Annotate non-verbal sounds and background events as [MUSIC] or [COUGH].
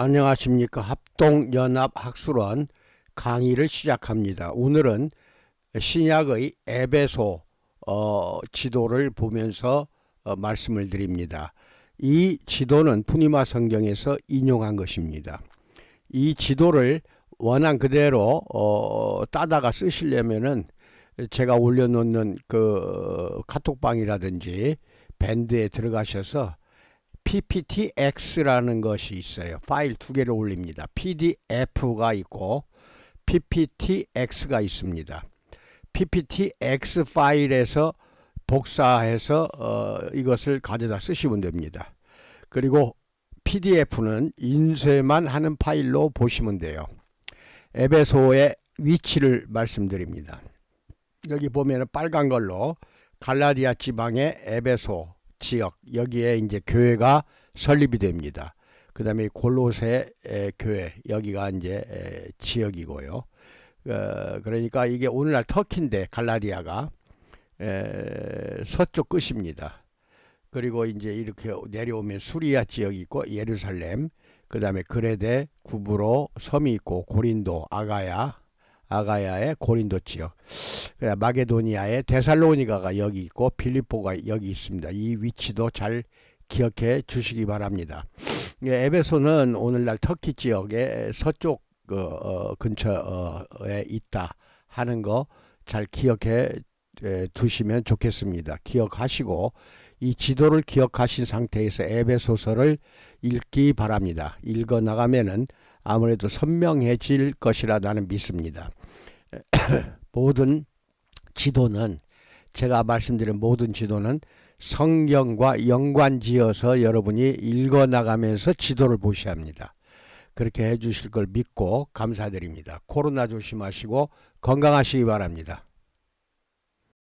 안녕하십니까. 합동연합학술원 강의를 시작합니다. 오늘은 신약의 에베소 어, 지도를 보면서 어, 말씀을 드립니다. 이 지도는 푸니마 성경에서 인용한 것입니다. 이 지도를 원한 그대로 어, 따다가 쓰시려면은 제가 올려놓는 그 카톡방이라든지 밴드에 들어가셔서 PPTX라는 것이 있어요. 파일 두 개를 올립니다. PDF가 있고 PPTX가 있습니다. PPTX 파일에서 복사해서 어, 이것을 가져다 쓰시면 됩니다. 그리고 PDF는 인쇄만 하는 파일로 보시면 돼요. 에베소의 위치를 말씀드립니다. 여기 보면 빨간 걸로 갈라디아 지방의 에베소 지역 여기에 이제 교회가 설립이 됩니다. 그 다음에 골로새 에, 교회 여기가 이제 에, 지역이고요. 어, 그러니까 이게 오늘날 터키인데 갈라디아가 에, 서쪽 끝입니다. 그리고 이제 이렇게 내려오면 수리아 지역이 있고 예루살렘, 그 다음에 그레데, 구브로 섬이 있고 고린도, 아가야, 아가야의 고린도 지역, 마게도니아의 데살로니가가 여기 있고 빌립보가 여기 있습니다. 이 위치도 잘 기억해 주시기 바랍니다. 예, 에베소는 오늘날 터키 지역의 서쪽 그, 어, 근처에 있다 하는 거 잘 기억해 에, 두시면 좋겠습니다. 기억하시고 이 지도를 기억하신 상태에서 에베소서를 읽기 바랍니다. 읽어 나가면은 아무래도 선명해질 것이라 나는 믿습니다. [CLEARS THROAT] 모든 지도는 제가 말씀드린 모든 지도는 성경과 연관지어서 여러분이 읽어 나가면서 지도를 보셔야 합니다. 그렇게 해 주실 걸 믿고 감사드립니다. 코로나 조심하시고 건강하시기 바랍니다.